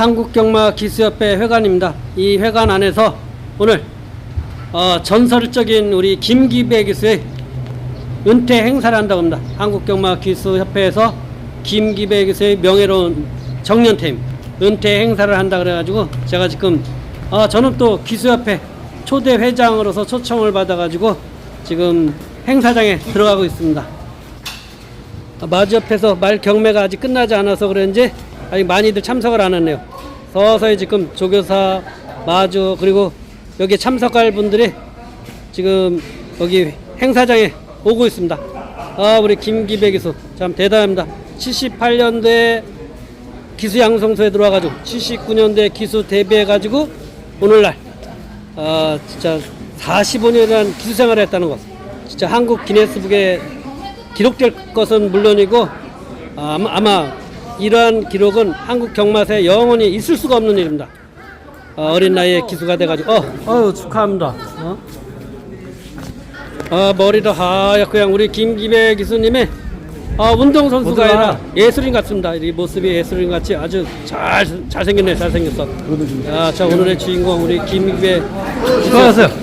한국경마 기수협회 회관입니다. 이 회관 안에서 오늘 어, 전설적인 우리 김기배 기수의 은퇴 행사를 한다고 합니다. 한국경마 기수협회에서 김기배 기수의 명예로운 정년퇴임 은퇴 행사를 한다 그래가지고 제가 지금 아 저는 또 기수협회 초대 회장으로서 초청을 받아가지고 지금 행사장에 들어가고 있습니다. 아, 마주 옆에서 말 경매가 아직 끝나지 않아서 그런지 아직 많이들 참석을 안 했네요. 서서히 지금 조교사, 마주 그리고 여기 참석할 분들이 지금 여기 행사장에 오고 있습니다. 아 우리 김기배 기수 참 대단합니다. 78년도에 기수 양성소에 들어와가지고 79년도에 기수 데뷔해가지고 오늘날 아 진짜 45년이라는 기수 생활을 했다는 것 진짜 한국 기네스북에 기록될 것은 물론이고 아, 아마, 아마 이러한 기록은 한국 경마사에 영원히 있을 수가 없는 일입니다. 어, 린 나이에 기수가 돼가지고 어, 어유 축하합니다. 어? 아 머리도 하얗고 그냥 우리 김기배 기수님의 아, 운동 선수가 아니라 예술인 같습니다. 이 모습이 예술인 같이 아주 잘 잘생겼네 잘생겼어. 야, 자 오늘의 주인공 우리 김기배 수고하세요.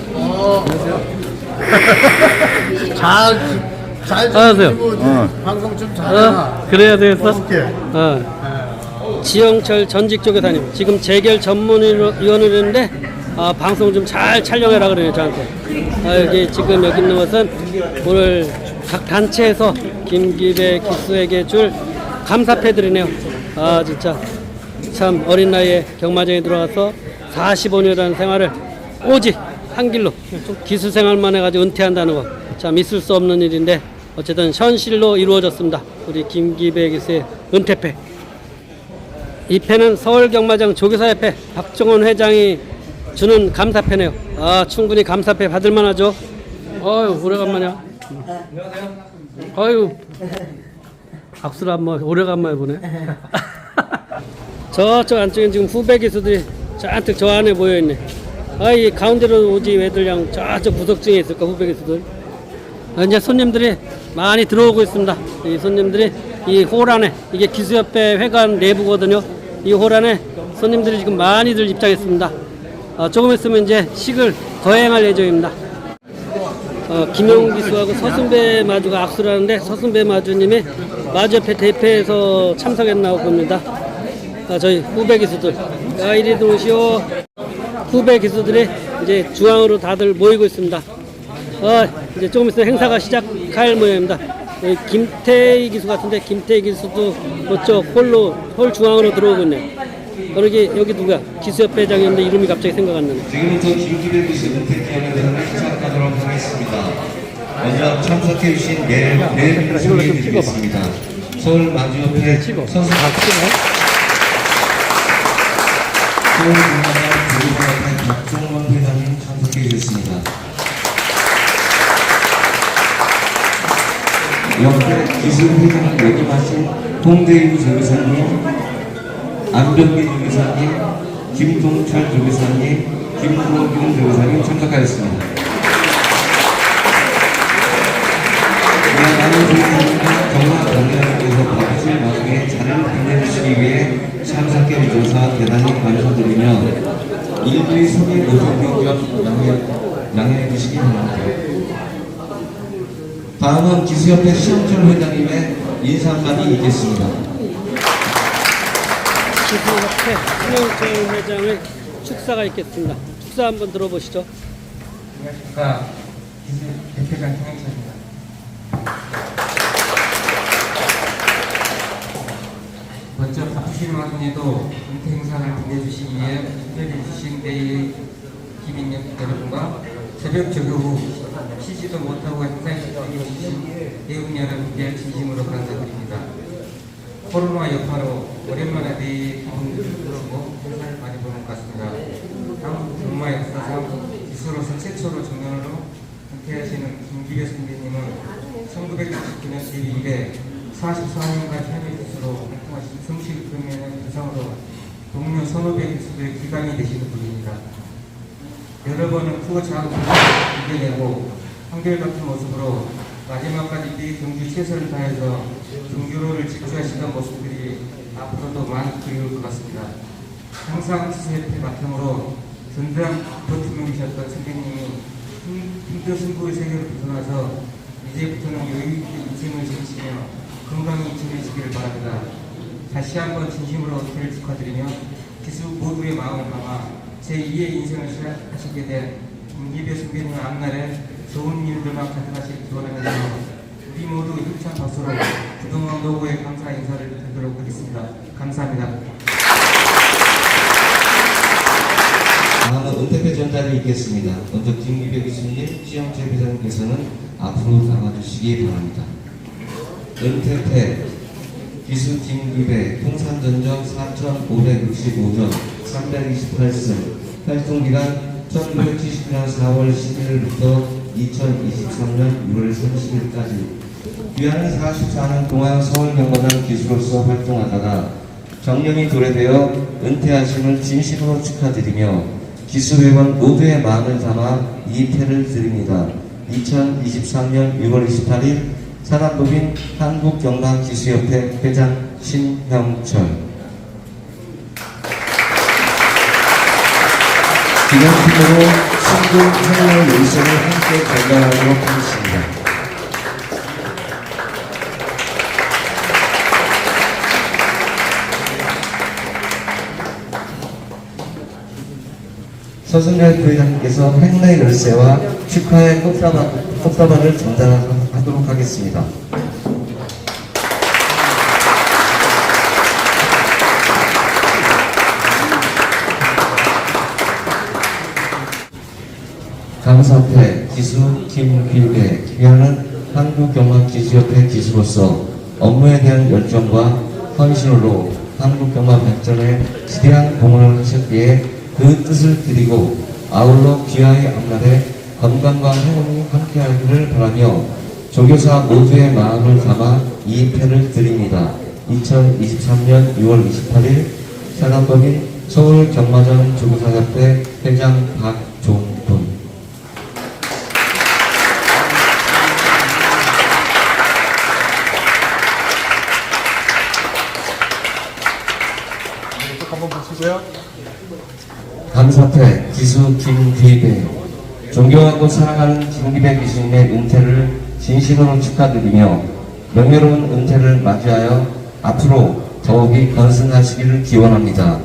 잘, 잘 안녕하세요. 어. 방송 좀 잘해라. 어, 그래야. 오케이. 어. 지영철 전직 교교사님 지금 재결 전문위원을 했는데 아, 방송 좀 잘 촬영해라 그래요 저한테 아, 여기 지금 여기 있는 것은 오늘 각 단체에서 김기배 기수에게 줄 감사패드리네요 아 진짜 참 어린 나이에 경마장에 들어가서 45년이라는 생활을 오직 한 길로 기수 생활만 해가지고 은퇴한다는 거 참 있을 수 없는 일인데 어쨌든 현실로 이루어졌습니다 우리 김기배 기수의 은퇴패 이 패는 서울 경마장 조교사협회 박정원 회장이 주는 감사패네요. 아 충분히 감사패 받을 만하죠. 어유 오래간만이야. 어유 박수를 한번 오래간만에 보네. 저쪽 안쪽엔 지금 후배 기수들이 잔뜩 저 안에 모여 있네. 아이 가운데로 오지 왜들 그냥 저쪽 구석층에 있을까 후배 기수들. 아, 이제 손님들이 많이 들어오고 있습니다. 이 손님들이 이 홀 안에 이게 기수협회 회관 내부거든요. 이 홀 안에 손님들이 지금 많이들 입장했습니다. 어, 조금 있으면 이제 식을 거행할 예정입니다. 어, 김용 기수하고 서순배 마주가 악수를 하는데 서순배 마주님이 마주협회 대표에서 참석했나고 봅니다. 아, 저희 후배 기수들 아, 이리 들어오시오. 후배 기수들이 이제 중앙으로 다들 모이고 있습니다. 어, 이제 조금 있으면 행사가 시작할 모양입니다. 여기 김태희 기수 같은데 김태희 기수도 그쪽 홀로 홀 중앙으로 들어오고 있네요. 여기 여기 누구야? 기수협 회장이었는데 이름이 갑자기 생각 안 나네. 지금부터 김기배 기수 기념 회장을 시작하도록 하겠습니다. 먼저 참석해 주신 네, 네 소개해 드리겠습니다. 서울 마주협회 선수 서울 공마장 조리부협회 박종원 회장님 참석해 주셨습니다. 옆에 기술회장을 역임하신 홍대유 조교사님, 안병기 조교사님, 김동철 조교사님, 김동균 조교사님 참석하였습니다. 경마 관련해서 바쁘실 와중에 자리를 빛내주시기 위해 참석해 주셔서 대단히 감사드리며 일부의 소개 노동교 겸 양해, 양해해 주시기 바랍니다. 다음은 기수협회 시영철 회장님의 인사말이 있겠습니다. 기수협회 신영철 회장의 축사가 있겠습니다. 축사 한번 들어보시죠. 안녕하십니까 기수 대표장 김영철입니다. 먼저 바쁘신 와중에도 은퇴 행사를 빛내주시기 위해 특별히 주신 데이 기민 여러분과 새벽 조교 후 쉬지도 못하고 행사에 참여해주신 대웅 여러분께 진심으로 감사드립니다. 코로나 여파로 오랜만에 데이 기분을 들었고 행사를 많이 보는 것 같습니다. 한국 경마 역사상 기수로서 최초로 정년으로 은퇴하시는 김기배 선배님은 1969년 데뷔 이래 44년간 현역 기수로 활동하신 성실 경연의 대상으로 동료 선후배 기수들의 기강이 되시는 분입니다. 여러 크고 작은 문제를 이겨내고 한결같은 모습으로 마지막까지 네 경주 최선을 다해서 경주로를 집중하시던 모습들이 앞으로도 많이 그리울 것 같습니다. 항상 지수협회 바탕으로 든든한 버팀목이셨던 선생님이 힘- 힘든 승부의 세계로 벗어나서 이제부터는 여유 있게 인생을 즐기시며 건강히 지내시기를 바랍니다. 다시 한번 진심으로 은퇴를 축하드리며 기수 모두의 마음을 담아 제2의 인생을 시작하시게 된 김기배 선배님 앞날에 좋은 일들만 가득하시길 기원하면서 우리 모두 힘찬 박수로 그동안 노고의 감사 인사를 드리도록 하겠습니다. 감사합니다. 다음은 은퇴패 전자를 읽겠습니다. 먼저 김기배 교수님, 시영재 회장님께서는 앞으로 나와주시기 바랍니다. 은퇴패 기수 김기배 통산전적 4,565점 328승 활동기간 1979년 4월 11일부터 2023년 6월 30일까지. 귀하는 44년 동안 서울 경마장 기수로서 활동하다가 정년이 도래되어 은퇴하심을 진심으로 축하드리며 기수회원 모두의 마음을 담아 이 패를 드립니다. 2023년 6월 28일 사단법인 한국경마기수협회 회장 신형철 기념품으로 신금 생활 일성을 함께 전달하도록 하겠습니다. 서승열 부회장님께서 횡례 열쇠와 축하의 꽃다발, 꽃다발을 전달하도록 하겠습니다. 감사패 기수 김길배 귀하는 한국경마기수협회 기수로서 업무에 대한 열정과 헌신으로 한국경마 발전에 지대한 공헌을 하셨기에 그 뜻을 드리고 아울러 귀하의 앞날에 건강과 행운이 함께하기를 바라며 조교사 모두의 마음을 담아 이 패를 드립니다. 2023년 6월 28일 산업법인 서울 경마장 조교사협회 회장 박종돈 한번 보시고요. 감사패 기수 김기배 존경하고 사랑하는 김기배 교수님의 은퇴를 진심으로 축하드리며 명예로운 은퇴를 맞이하여 앞으로 더욱이 건승하시기를 기원합니다.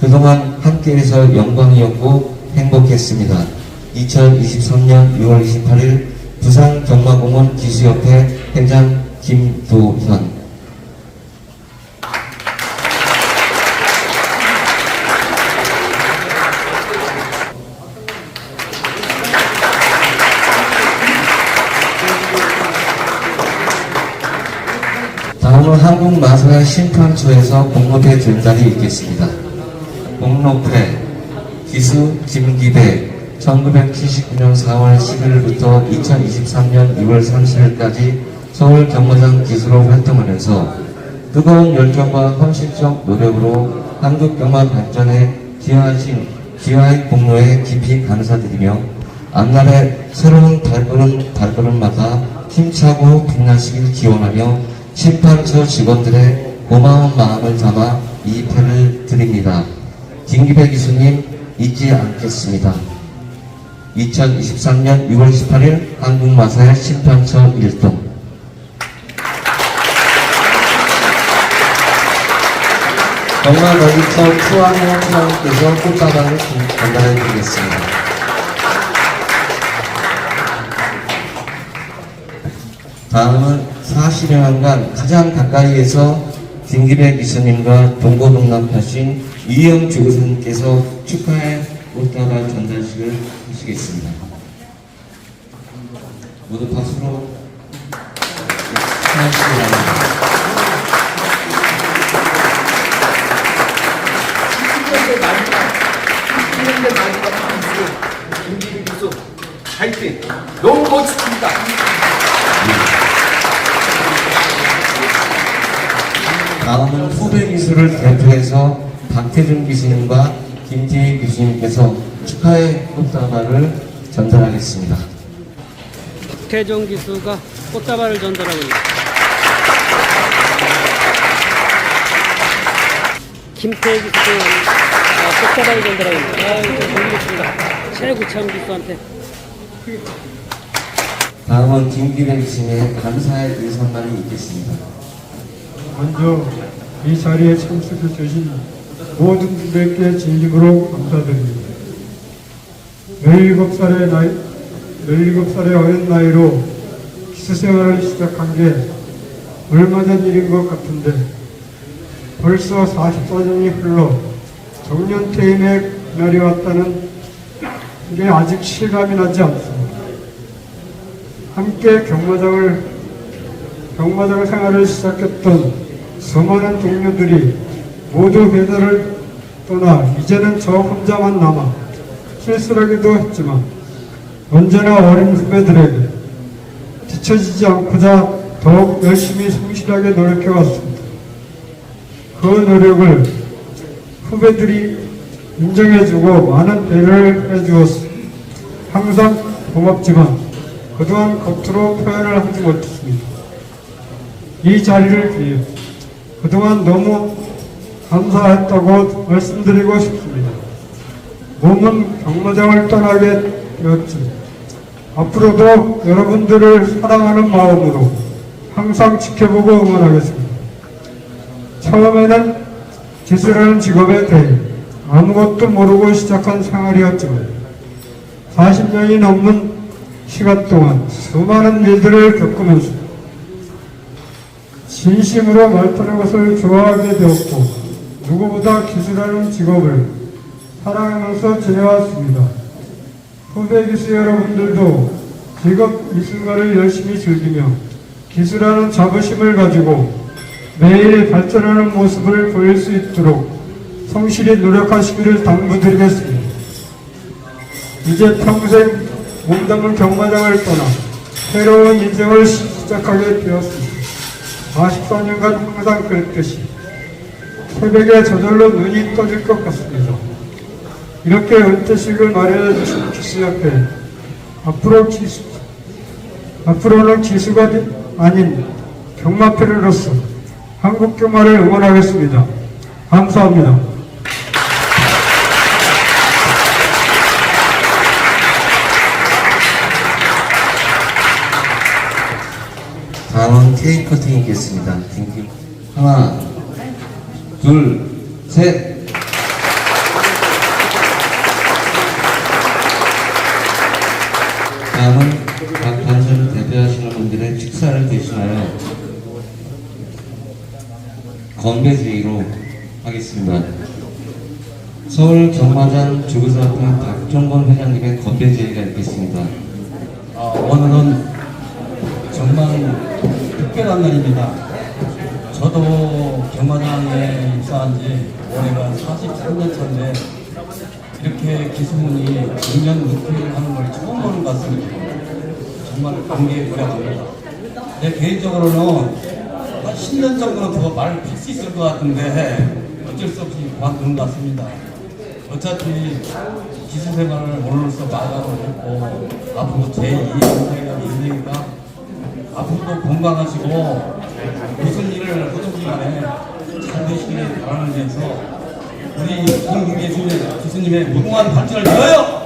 그동안 함께해서 영광이었고 행복했습니다. 2023년 6월 28일 부산 경마공원 기수협회 회장 김도현 다음은 한국마사회 심판소에서 공로패 전달이 있겠습니다. 공로패 기수 김기배 1979년 4월 10일부터 2023년 6월 30일까지 서울 경마장 기수로 활동하면서 뜨거운 열정과 헌신적 노력으로 한국 경마 발전에 기여하신 기여의 공로에 깊이 감사드리며 앞날의 새로운 발걸음 발걸음마다 힘차고 빛나시길 기원하며 심판처 직원들의 고마운 마음을 담아 이 패를 드립니다. 김기배 기수님 잊지 않겠습니다. 2023년 6월 18일 한국마사의 심판처 1동 정말 어디서 추앙의 회장께서 꽃다발을 전달해 드리겠습니다. 다음은 40여년간 가장 가까이에서 김기배 기수님과 동고동남하신 이영 주교사님께서 축하의 꽃다발 전달식을 하시겠습니다. 모두 박수로 축하하시기 바랍니다. 10년대 마지막, 10년대 마지막 기수, 김기리 기수, 화이팅! 너무 멋있습니다. 다음은 후배 기수를 대표해서 박태준 기수님과 김태희 교수님께서 축하의 꽃다발을 전달하겠습니다. 태종 기수가 꽃다발을 전달하고 있습니다. 김태희 기수 꽃다발이 된다라고. 아이고, 고맙습니다. 최구창 기수한테. 다음은 김기백 씨의 감사의 의선만이 있겠습니다. 먼저 이 자리에 참석해 주신 모든 분들께 진심으로 감사드립니다. 17살의 나이, 17살의 어린 나이로 기수 생활을 시작한 게 얼마 전 일인 것 같은데 벌써 44년이 흘러 정년 퇴임의 날이 왔다는 게 아직 실감이 나지 않습니다. 함께 경마장을 경마장 생활을 시작했던 수많은 동료들이 모두 회사를 떠나 이제는 저 혼자만 남아 쓸쓸하기도 했지만 언제나 어린 후배들에게 뒤처지지 않고자 더욱 열심히 성실하게 노력해왔습니다. 그 노력을 후배들이 인정해주고 많은 배려를 해주었습니다. 항상 고맙지만 그동안 겉으로 표현을 하지 못했습니다. 이 자리를 위해 그동안 너무 감사했다고 말씀드리고 싶습니다. 몸은 경마장을 떠나게 되었지. 앞으로도 여러분들을 사랑하는 마음으로 항상 지켜보고 응원하겠습니다. 처음에는 기술하는 직업에 대해 아무것도 모르고 시작한 생활이었지만 40년이 넘는 시간 동안 수많은 일들을 겪으면서 진심으로 말타는 것을 좋아하게 되었고 누구보다 기술하는 직업을 사랑하면서 지내왔습니다. 후배 기수 여러분들도 직업 미술가를 열심히 즐기며 기술하는 자부심을 가지고 매일 발전하는 모습을 보일 수 있도록 성실히 노력하시기를 당부드리겠습니다. 이제 평생 몸담은 경마장을 떠나 새로운 인생을 시작하게 되었습니다. 44년간 항상 그랬듯이 새벽에 저절로 눈이 떠질 것 같습니다. 이렇게 은퇴식을 마련해 주신 기수협회 앞으로 기수 앞으로는 기수가 아닌 경마패로서 한국 경마를 응원하겠습니다. 감사합니다. 다음은 케이크 커팅이 있겠습니다. 땡큐. 하나, 둘, 셋. 다음은 각 단체를 대표하시는 분들의 축사를 대신하여 건배제의로 하겠습니다. 서울 경마장 주구사업회 박종건 회장님의 건배제의가 있겠습니다. 어, 오늘은 정말 특별한 날입니다. 저도 경마장에 입사한 지 올해가 43년 차인데 이렇게 기수문이 정년 은퇴를 하는 걸 처음 보는 것 같습니다. 정말 감개에 무량합니다. 내 개인적으로는 한 10년 정도는 더 말을 필수 있을 것 같은데 어쩔 수 없이 그만두는 것 같습니다. 어차피 기수 생활을 오늘로써 마감을 했고 앞으로 제2의 인생이나 인생이가 앞으로도 건강하시고 무슨 일을 하든지 간에 잘 되시기를 바라면서 우리 교수님, 교수님의 무궁한 발전을 빌어요!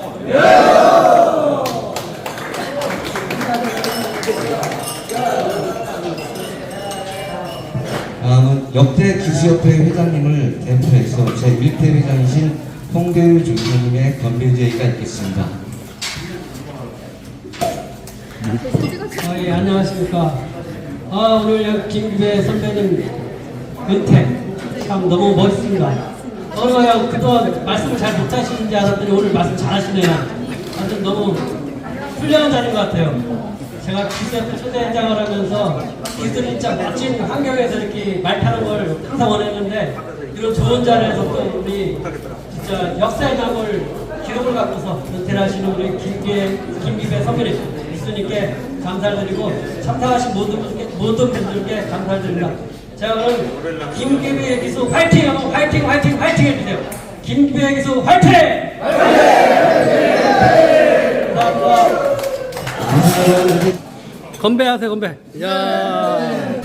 다음은 역대 기수협회 회장님을 대표해서 제1대 회장이신 홍대우 조교님의 건배제의가 있겠습니다. 아, 예, 안녕하십니까. 아, 오늘 김기배 선배님 은퇴. 참 너무 멋있습니다. 어, 그냥 그동안 말씀을 잘 못하시는지 알았더니 오늘 말씀 잘 하시네요. 완전 너무 훌륭한 자리인 것 같아요. 제가 기수협회 초대회장을 하면서 기술이 참 멋진 환경에서 이렇게 말 타는 걸 항상 원했는데 이런 좋은 자리에서 또 우리 진짜 역사에 남을 기록을 갖고서 은퇴를 하시는 우리 김기배 선배님 교수님께 감사를 드리고 참석하신 모든 분께, 모든 분들께 감사를 드립니다. 자 그럼 김기배 기수 화이팅 하면 화이팅 화이팅 화이팅 해주세요. 김기배 기수 화이팅! 감사합니다. 건배하세요 건배. 야.